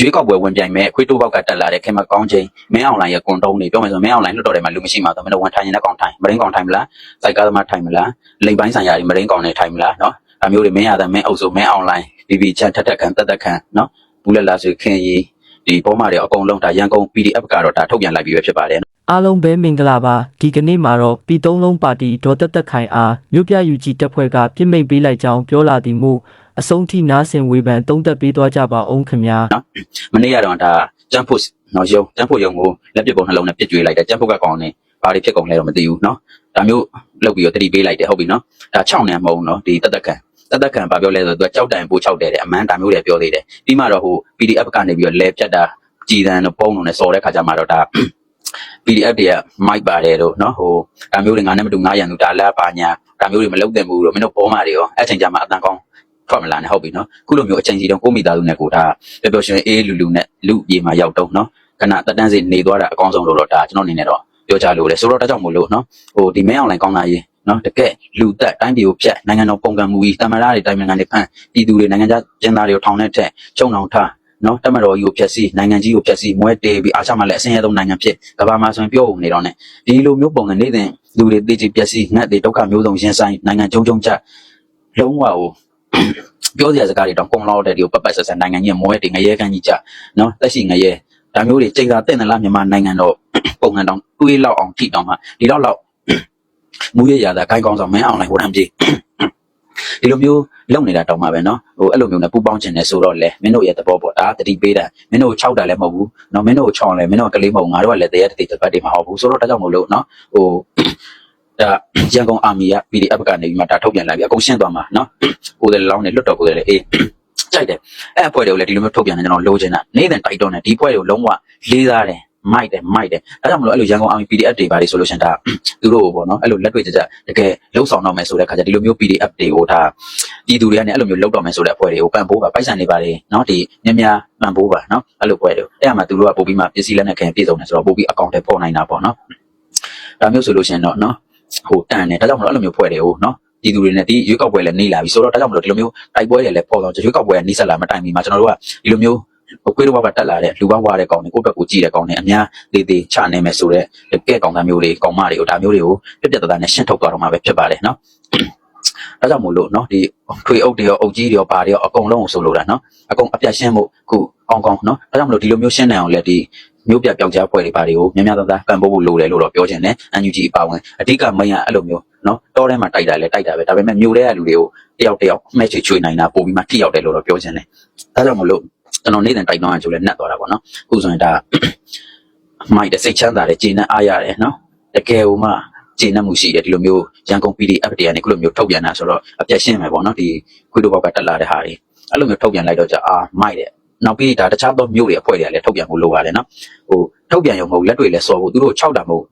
ရွေးကောက်ပွဲဝင်ပြိုင်မဲ့ခွေးတိုးဘောက်ကတက်လာတဲ့ခင်မကောင်းချင်းမင်းအောင်လိုင်းရဲ့ကွန်တုံးတွေပြောမယ်ဆိုမင်းအောင်လိုင်းလွတ်တော်ထဲမှာလူမရှိမှတော့မင်းတို့ဝန်ထိုင်နေတဲ့ကောင်ထိုင်မရင်းကောင်ထိုင်မလားစိုက်ကားသမားထိုင်မလားလိမ်ပိုင်းဆိုင်ရာတွေမရင်းကောင်တွေထိုင်မလားနော်ဒါမျိုးတွေမင်းရတဲ့မင်းအုပ်စုမင်းအောင်လိုင်းဘီဘီချန်ထက်ထက်ခံတက်တက်ခံနော်ဘူးလက်လာဆိုခင်ရီဒီပေါ်မှာတွေအကုန်လုံးဒါရန်ကုန် PDF ကတော့ဒါထုတ်ပြန်လိုက်ပြီးပဲဖြစ်ပါတယ်အားလုံးပဲမင်္ဂလာပါဒီကနေ့မှာတော့ပြည်သုံးလုံးပါတီဒေါ်တက်တက်ခိုင်အားမြို့ပြယူကြီးတပ်ဖွဲ့ကပြစ်မိတ်ပေးလိုက်ကြောင်းပြောလာသည်မို့ အဆုံးထိနားဆင်ဝေဖန်တုံးသက်ပေးသွားကြပါအောင်ခင်ဗျာမနေ့ကတော့ဒါကျန်းဖို့နော်ယုံကျန်းဖို့ယုံကိုလက်ပစ်ပုံနှလုံးနဲ့ပစ်ကြွေးလိုက်တယ်ကျန်းဖို့ကကောင်နေဘာတွေဖြစ်ကုန်လဲတော့မသိဘူးနော်ဒါမျိုးလုပ်ပြီးတော့တတိပေးလိုက်တယ်ဟုတ်ပြီနော်ဒါ6နံမဟုတ်နော်ဒီတက်တက်ခံတက်တက်ခံဘာပြောလဲဆိုတော့သူကကြောက်တိုင်ပို့6တယ်တဲ့အမှန်ဒါမျိုးတွေပြောသေးတယ်ပြီးမှတော့ဟို PDF ကနေပြီးတော့လဲဖြတ်တာကြည်တန်းတော့ပုံလုံးနဲ့စော်တဲ့ခါကျမှတော့ဒါ PDF တွေကမိုက်ပါတယ်တော့နော်ဟိုဒါမျိုးတွေငါနဲ့မတူငါရန်သူဒါလက်ပါညာဒါမျိုးတွေမလုပ်သင့်ဘူးတော့မင်းတို့ပေါ်မာတွေရောအဲ့ချိန်ကျမှအတန်ကောင်း ထွက်မလာနဲ့ဟုတ်ပြီနော်ခုလိုမျိုးအချိန်ကြီးတော့ကိုမိသားစုနဲ့ကိုဒါပျော်ပျော်ရွှင်အေးလူလူနဲ့လူပြေမှာရောက်တော့နော်ခဏတက်တန်းစီနေသွားတာအကောင်းဆုံးလို့တော့ဒါကျွန်တော်အနေနဲ့တော့ပြောကြလို့လေဆိုတော့ဒါကြောင့်မို့လို့နော်ဟိုဒီမဲအွန်လိုင်းကောင်းလာရေးနော်တကယ်လူသက်တိုင်းပြည်ကိုဖျက်နိုင်ငံတော်ပုံကံမူကြီးတမရတွေတိုင်းနိုင်ငံတွေဖန်ပြည်သူတွေနိုင်ငံခြားကျင်းသားတွေကိုထောင်ထဲထက်ချုံအောင်ထားနော်တမတော်ကြီးကိုဖျက်ဆီးနိုင်ငံကြီးကိုဖျက်ဆီးမွဲတေးပြီးအားချမှလည်းအစင်းရဲဆုံးနိုင်ငံဖြစ်ကမ္ဘာမှာဆိုရင်ပြောဦးနေတော့ ਨੇ ဒီလိုမျိုးပုံစံနေတဲ့လူတွေသိချပျက်စီးငတ်တွေဒုက္ခမျိုးစုံရင်ဆိုင်နိုင်ငံကြုံကြုံကြလုံးဝကို ပြောစရာစကားတွေတော့ကုံလောက်တဲ့ဒီကိုပတ်ပတ်ဆက်ဆက်နိုင်ငံကြီးမွဲတွေငရဲကန်းကြီးကြနော်တက်ရှိငရဲဒါမျိုးတွေချိန်သာတဲ့နလားမြန်မာနိုင်ငံတော့ ပုံစံတောင်တွေးလောက်အောင်ထိတောင်မှဒီတော့လောက် မူရရတာဂိုင်းကောင်းဆောင်မင်းအောင်လိုက်ဟိုတမ်းပြေဒီလိုမျိုးလုံနေတာတောင်မှပဲเนาะဟိုအဲ့လိုမျိုးနဲ့ပူပေါင်းခြင်းနဲ့ဆိုတော့လေမင်းတို့ရဲ့သဘောပေါ့ဒါတတိပေးတာမင်းတို့6တာလည်းမဟုတ်ဘူးเนาะမင်းတို့6လဲမင်းတို့ကလေးမဟုတ်ငါတို့ကလည်းတရားတတိတပတ်တွေမဟုတ်ဘူးဆိုတော့ဒါကြောင့်မလို့เนาะဟို ဒါရန်ကုန်အာမီက PDF ကနေပြီးမှဒါထုတ်ပြန်လိုက်ပြီအကုန်ရှင်းသွားမှာနော်ကိုယ်လည်းလောင်းနေလွတ်တော်ကိုယ်လည်းအေးကြိုက်တယ်အဲ့အဖွဲ့တွေကိုလည်းဒီလိုမျိုးထုတ်ပြန်နေကျွန်တော်လိုချင်တာနေတဲ့တိုက်တော့နေဒီအဖွဲ့တွေကိုလုံးဝလေးစားတယ်မိုက်တယ်မိုက်တယ်အဲ့ဒါမလို့အဲ့လိုရန်ကုန် army PDF တွေပါတယ်ဆိုလို့ရှင်ဒါသူတို့ကိုပေါ့နော်အဲ့လိုလက်တွေ့ကြကြတကယ်လှုပ်ဆောင်တော့မယ်ဆိုတဲ့ခါကျဒီလိုမျိုး PDF တွေကိုဒါပြည်သူတွေကလည်းအဲ့လိုမျိုးလှုပ်တော့မယ်ဆိုတဲ့အဖွဲ့တွေကိုပံ့ပိုးပါပိုက်ဆံနေပါတယ်နော်ဒီများများပံ့ပိုးပါနော်အဲ့လိုအဖွဲ့တွေအဲ့ဒါမှသူတို့ကပို့ပြီးမှပစ္စည်းလက်နက်ခံပြည့်စုံတယ်ဆိုတော့ပို့ပြီးအကောင့်တွေပေါ်နိုင်တာပေါ့နော်ဒါမျိုးဆိုလို့ရှင်တော့နော် ဟိုတန်တယ်ဒါကြောင့်မလို့အဲ့လိုမျိုးပွဲတွေကိုနော်ပြည်သူတွေနဲ့ဒီရွေးကောက်ပွဲလည်းနေလာပြီဆိုတော့ဒါကြောင့်မလို့ဒီလိုမျိုးတိုက်ပွဲတွေလည်းပေါ်တော့ရွေးကောက်ပွဲကနေဆက်လာမတိုင်မီမှာကျွန်တော်တို့ကဒီလိုမျိုးကိုယ်တော့ဘာတက်လာတဲ့လူပေါင်းဝါတဲ့ကောင်တွေကိုယ့်ဘက်ကိုကြည့်တဲ့ကောင်တွေအများသေးသေးချနေမယ်ဆိုတော့ကဲကောင်သားမျိုးတွေကောင်မတွေကိုဒါမျိုးတွေကိုပြက်ပြက်သားသားနဲ့ရှင်းထုတ်သွားတော့မှာပဲဖြစ်ပါတယ်နော်ဒါကြောင့်မို့လို့နော်ဒီထွေအုပ်တွေရောအုပ်ကြီးတွေရောဘာတွေရောအကုန်လုံးကိုဆိုလိုတာနော်အကုန်အပြတ်ရှင်းဖို့ခုအောင်ကောင်းနော်ဒါကြောင့်မလို့ဒီလိုမျိုးရှင်းနိုင်အောင်လဲဒီ မျိုးပြပြောက်ကြားဖွဲ့တွေဘာတွေကိုများများသားသားပံ့ပိုးဖို့လိုတယ်လို့တော့ပြောချင်တယ်အန်ယူဂျီအပါဝင်အဓိကမိန်ကအဲ့လိုမျိုးနော်တောထဲမှာတိုက်တာလဲတိုက်တာပဲဒါပေမဲ့မျိုးတွေကလူတွေကိုတယောက်တယောက်မှဲ့ချွေချွေနိုင်တာပို့ပြီးမှထိရောက်တယ်လို့တော့ပြောချင်တယ်ဒါကြောင့်မလို့ကျွန်တော်နေတဲ့တိုက်တော့အကျိုးလဲနှက်သွားတာပေါ့နော်အခုဆိုရင်ဒါမိုက်တဲ့စိတ်ချမ်းသာတဲ့ဂျင်းနဲ့အားရတယ်နော်တကယ်ဟိုမှဂျင်းနဲ့မှုရှိတယ်ဒီလိုမျိုးရန်ကုန် PDF တွေကနေခုလိုမျိုးထုတ်ပြန်တာဆိုတော့အပြည့်ရှင်းမယ်ပေါ့နော်ဒီခွေးတို့ဘောက်ကတက်လာတဲ့ဟာတွေအဲ့လိုမျိုးထုတ်ပြန်လိုက်တော့じゃအာမိုက်တဲ့ နောက်ပြီးဒါတခြားသောမျိုးတွေအဖွဲ့တွေကလည်းထုတ်ပြန်ဖို့လိုပါတယ်နော်ဟိုထုတ်ပြန်ရုံမဟုတ်လက်တွေလည်းစော်ဖို့သူတို့6တာမဟုတ်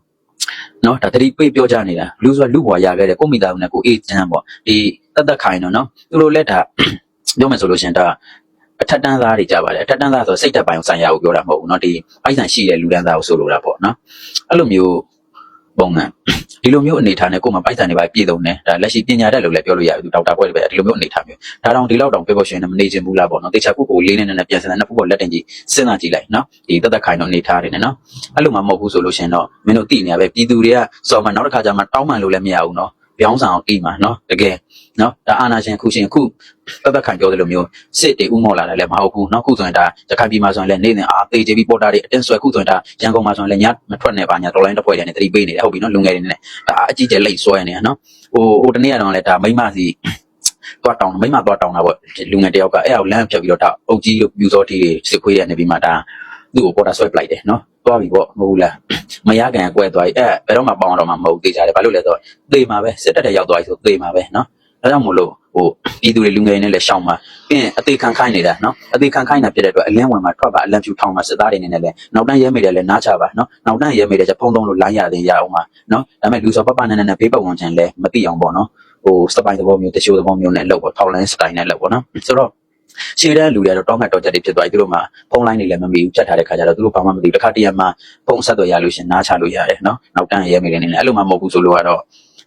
နော်ဒါတတိပြေးပြောကြနေတာလူဆိုလူဘွာရခဲ့တဲ့ကိုမိသားစုနဲ့ကိုအေးချမ်းပေါ့ဒီတတ်တတ်ခိုင်တော့နော်သူတို့လက်ဒါပြောမယ်ဆိုလို့ရှင်ဒါအထက်တန်းသားတွေကြပါတယ်အထက်တန်းသားဆိုစိတ်တက်ပိုင်းဆိုင်ရာကိုပြောတာမဟုတ်ဘူးเนาะဒီအိုက်ဆန်ရှိတဲ့လူတန်းသားကိုဆိုလိုတာပေါ့เนาะအဲ့လိုမျိုး ပုံမှန်ဒီလိုမျိုးအနေထားနဲ့ကိုယ်မှာပိုက်ဆံတွေပါပြည်သုံးတယ်ဒါလက်ရှိပညာတတ်လို့လည်းပြောလို့ရတယ်သူဒေါက်တာဘွဲ့တွေပဲဒီလိုမျိုးအနေထားမျိုးဒါတောင်ဒီလောက်တောင်ပြောဖို့ရှင်နဲ့မနေချင်ဘူးလားပေါ့နော်တေချာကုတ်ကိုလေးနေနဲ့ပြန်စတဲ့နှစ်ခုကိုလက်တင်ကြီးစဉ်းစားကြည့်လိုက်နော်ဒီတက်တက်ခိုင်တော့အနေထားတွေနဲ့နော်အဲ့လိုမှမဟုတ်ဘူးဆိုလို့ရှင်တော့မင်းတို့သိနေရပဲပြည်သူတွေကစော်မှနောက်တစ်ခါကျမှတောင်းမှန်လို့လည်းမရဘူးနော် ပြောင်းဆောင်အောင်အိမ်မှာနော်တကယ်နော်ဒါအာနာရှင်ခုရှင်ခုပတ်သက်ခံပြောတယ်လို့မျိုးစစ်တေဥမော်လာတယ်လည်းမဟုတ်ဘူးနော်ခုဆိုရင်ဒါတခိုင်ပြည်မှာဆိုရင်လည်းနေတဲ့အာသေးသေးပြီးပေါ်တာတွေအတင်းဆွဲခုဆိုရင်ဒါရန်ကုန်မှာဆိုရင်လည်းညမထွက်နဲ့ပါညာတော်လိုင်းတစ်ဖွဲ့တည်းနဲ့တတိပေးနေတယ်ဟုတ်ပြီနော်လူငယ်တွေနဲ့ဒါအကြီးကျယ်လိတ်ဆွဲနေတာနော်ဟိုဟိုတနေ့ကတော့လည်းဒါမိမစီသွားတောင်းမိမသွားတောင်းတာပေါ့လူငယ်တယောက်ကအဲ့အောင်လမ်းဖြတ်ပြီးတော့ဒါအုတ်ကြီးလို့ပြူစောတီစစ်ခွေးရနေပြီးမှဒါ သူ့ကိုပေါ်တာဆွဲပလိုက်တယ်နော်သွားပြီပေါ့မဟုတ်လားမရကန်ကွဲသွားပြီအဲ့ဘယ်တော့မှပေါအောင်တော့မှမဟုတ်သေးကြတယ်ဘာလို့လဲဆိုတော့သေမှာပဲစစ်တက်တဲ့ရောက်သွားပြီဆိုသေမှာပဲနော်ဒါကြောင့်မို့လို့ဟိုပြည်သူတွေလူငယ်တွေနဲ့လည်းရှောင်းမှာပြီးရင်အသေးခံခိုင်းနေတာနော်အသေးခံခိုင်းတာဖြစ်တဲ့အတွက်အလင်းဝင်မှာထွက်ပါအလံဖြူထောင်းမှာစစ်သားတွေနေနဲ့လည်းနောက်တန်းရဲမိတယ်လည်းနားချပါနော်နောက်တန်းရဲမိတယ်ချက်ဖုံးသုံးလို့လိုင်းရသေးရအောင်ပါနော်ဒါပေမဲ့လူစောပပနဲ့နဲ့ဘေးပတ်ဝန်းကျင်လည်းမသိအောင်ပေါ့နော်ဟိုစပိုင်သဘောမျိုးတချို့သဘောမျိုးနဲ့လောက်ပေါ့ထောက်လန်းစတိုင်နဲ့လောက်ပေါ့နော်ဆိုတော့ ရှေ့တန်းလူတွေကတော့တောင်းမှတ်တော့ချက်တွေဖြစ်သွားပြီသူတို့မှဖုန်းလိုင်းတွေလည်းမမီဘူးချက်ထားတဲ့ခါကျတော့သူတို့ဘာမှမသိဘူးတစ်ခါတည်းမှဖုန်းဆက်သွယ်ရလို့ရှင်နားချလို့ရတယ်နော်နောက်တန်းရဲမိတယ်နေနဲ့အဲ့လိုမှမဟုတ်ဘူးဆိုလို့ကတော့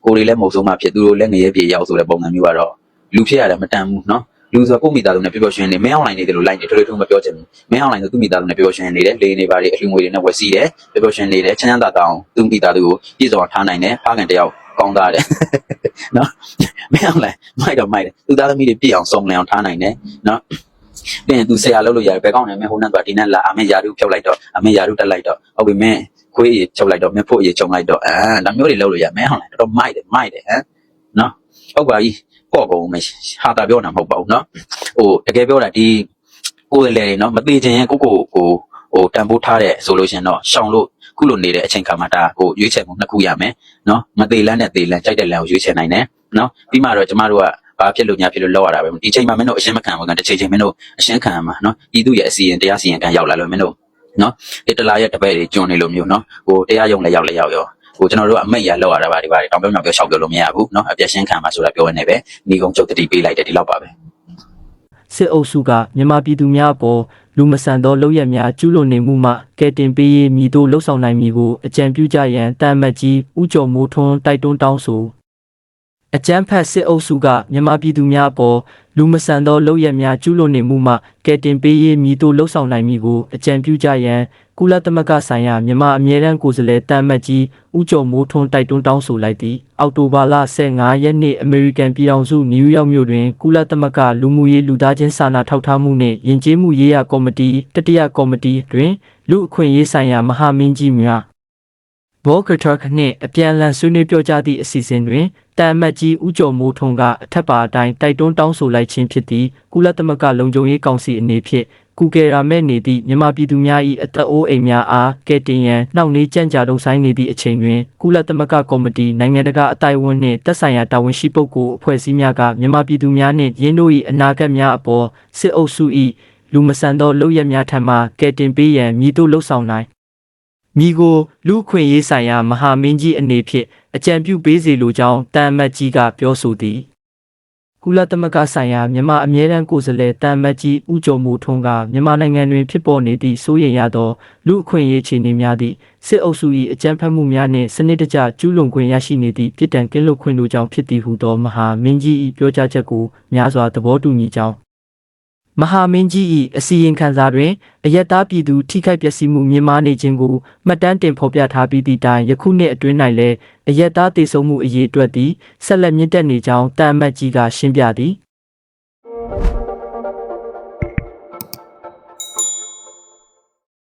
ကိုယ်တွေလည်းမဟုတ်ဆုံးမှဖြစ်သူတို့လည်းငရဲပြေရောက်ဆိုတဲ့ပုံစံမျိုးကတော့လူဖြစ်ရတယ်မတန်ဘူးနော်လူဆိုကိုယ့်မိသားစုနဲ့ပျော်ပျော်ရွှင်နေမင်းအောင်လိုင်းနေတယ်လို့လိုက်နေထွေထွေထုံမပြောချင်ဘူးမင်းအောင်လိုင်းဆိုသူ့မိသားစုနဲ့ပျော်ပျော်ရွှင်နေတယ်လေနေပါလေအလှငွေတွေနဲ့ဝယ်စီးတယ်ပျော်ပျော်ရွှင်နေတယ်ချမ်းချမ်းသာသာအောင်သူ့မိသားစုကိုပြည့်စုံအောင်ထားနိုင်တယ်ဖခင်တယောက်ကောင်းသားတယ်နော် မင်းအောင်လိုင်းမိုက်တော့မိုက်တယ်သူသားသမီးတွေပြည့်အောင်စုံလင်အောင်ထားနိုင်တယ်နော်ပြီးရင်သူဆရာလုပ်လို့ရတယ်ဘယ်ကောင်းနေမင်းဟိုနဲ့သွားဒီနဲ့လာအမေယာရုဖြုတ်လိုက်တော့အမေယာရုတက်လိုက်တော့ဟုတ်ပြီမင်းခွေးရေချုပ်လိုက်တော့မင်းဖို့ရေချုံလိုက်တော့အာဒါမျိုးတွေလုပ်လို့ရမင်းအောင်လိုင်းတော်တော်မိုက်တယ်မိုက်တယ်ဟမ်နော်ဟုတ်ပါပြီပေါ့ကုန်မယ်ဟာတာပြောတာမဟုတ်ပါဘူးနော်ဟိုတကယ်ပြောတာဒီကိုယ်လေတွေနော်မသေးခြင်းကိုကိုကိုဟိုတန်ဖိုးထားတဲ့ဆိုလို့ရှင်တော့ရှောင်လို့ခုလိုနေတဲ့အချိန်ခါမှာဒါဟိုရွေးချယ်မှုနှစ်ခုရမယ်နော်မသေးလန်းနဲ့သေးလန်းကြိုက်တဲ့လန်းကိုရွေးချယ်နိုင်တယ် နော်ပြီးမှတော့ကျမတို့ကဘာဖြစ်လို့ညာဖြစ်လို့လောက်ရတာပဲဒီချိန်မှာမင်းတို့အရှင်းမခံဘူးကတစ်ချိန်ချိန်မင်းတို့အရှင်းခံရမှာနော်ဤသူရဲ့အစီရင်တရားစီရင်ခံရောက်လာလို့မင်းတို့နော်ဒီတလာရဲ့တပည့်တွေကျွန်းနေလို့မျိုးနော်ဟိုတရားရုံလည်းရောက်လည်းရောက်ရောဟိုကျွန်တော်တို့အမိတ်ရလောက်ရတာပါဒီပါတောင်ပြောမြောင်ပြောရှောက်ပြောလို့မရဘူးနော်အပြည့်ရှင်းခံမှာဆိုတာပြောနေပဲညီကုန်းချုပ်တတိပေးလိုက်တယ်ဒီလောက်ပါပဲစစ်အုပ်စုကမြန်မာပြည်သူများအပေါ်လူမဆန်သောလုပ်ရက်များကျူးလွန်နေမှုမှကဲတင်ပေးရေးမိတို့လှုပ်ဆောင်နိုင်မည်ကိုအကြံပြုကြရန်တမ်မတ်ကြီးဦးကျော်မိုးထွန်းတိုက်တွန်းတောင်းဆို အကြမ်းဖက်စစ်အုပ်စုကမြန်မာပြည်သူများအပေါ်လူမဆန်သောလုပ်ရက်များကျူးလွန်နေမှုမှကဲတင်ပေးရေးမိတို့လှုပ်ဆောင်နိုင်မည်ကိုအကြံပြုကြရန်ကုလသမဂ္ဂဆိုင်ရာမြန်မာအမြဲတမ်းကိုယ်စားလှယ်တမ်မတ်ကြီးဦးကျော်မိုးထွန်းတိုက်တွန်းတောင်းဆိုလိုက်သည်အောက်တိုဘာလ15ရက်နေ့အမေရိကန်ပြည်ထောင်စုနယူးယောက်မြို့တွင်ကုလသမဂ္ဂလူမှုရေးလူသားချင်းစာနာထောက်ထားမှုနှင့်ယဉ်ကျေးမှုရေးရာကော်မတီတတိယကော်မတီတွင်လူအခွင့်အရေးဆိုင်ရာမဟာမင်းကြီးများ ဘော့ကထက်နှင့်အပြန်အလှန်ဆွေးနွေးပြောကြားသည့်အစီအစဉ်တွင်တမ်မတ်ကြီးဦးကျော်မိုးထွန်းကအထက်ပါအတိုင်းတိုက်တွန်းတောင်းဆိုလိုက်ခြင်းဖြစ်သည်ကုလသမဂ္ဂလုံခြုံရေးကောင်စီအနေဖြင့်ကုကေရာမဲ့နေသည့်မြန်မာပြည်သူများ၏အသက်အိုးအိမ်များအားကဲတင်ရန်နှောင့်နှေးကြံ့ကြာတုံဆိုင်နေသည့်အချိန်တွင်ကုလသမဂ္ဂကော်မတီနိုင်ငံတကာအတိုင်းအဝန်နှင့်သက်ဆိုင်ရာတာဝန်ရှိပုဂ္ဂိုလ်အဖွဲ့အစည်းများကမြန်မာပြည်သူများနှင့်ရင်းတို့၏အနာဂတ်များအပေါ်စစ်အုပ်စု၏လူမဆန်သောလုပ်ရက်များထံမှကဲတင်ပေးရန်မြည်သို့လှုံ့ဆော်နိုင် မိကိုလူခွင့်ရေးဆိုင်ရာမဟာမင်းကြီးအနေဖြင့်အကြံပြုပေးစေလိုကြောင်းတန်အမတ်ကြီးကပြောဆိုသည်ကုလသမဂ္ဂဆိုင်ရာမြန်မာအမြဲတမ်းကိုယ်စားလှယ်တန်အမတ်ကြီးဦးကျော်မိုးထွန်းကမြန်မာနိုင်ငံတွင်ဖြစ်ပေါ်နေသည့်စိုးရိမ်ရသောလူအခွင့်အရေးအခြေအနေများသည့်စစ်အုပ်စု၏အကြမ်းဖက်မှုများနှင့်စနစ်တကျကျူးလွန်ခွင့်ရရှိနေသည့်ပြည်တံကင်းလွတ်ခွင့်တို့ကြောင့်ဖြစ်သည်ဟုသောမဟာမင်းကြီး၏ပြောကြားချက်ကိုများစွာသဘောတူညီကြောင်း မဟာမင်းကြီး၏အစီရင်ခံစာတွင်အယက်သားပြည်သူထိခိုက်ပျက်စီးမှုမြင့်မားနေခြင်းကိုမှတ်တမ်းတင်ဖော်ပြထားပြီးသည့်တိုင်ယခုနှစ်အတွင်း၌လည်းအယက်သားတည်ဆုံမှုအရေးအတွက်သည်ဆက်လက်မြင့်တက်နေကြောင်းတန်အမတ်ကြီးကရှင်းပြသည်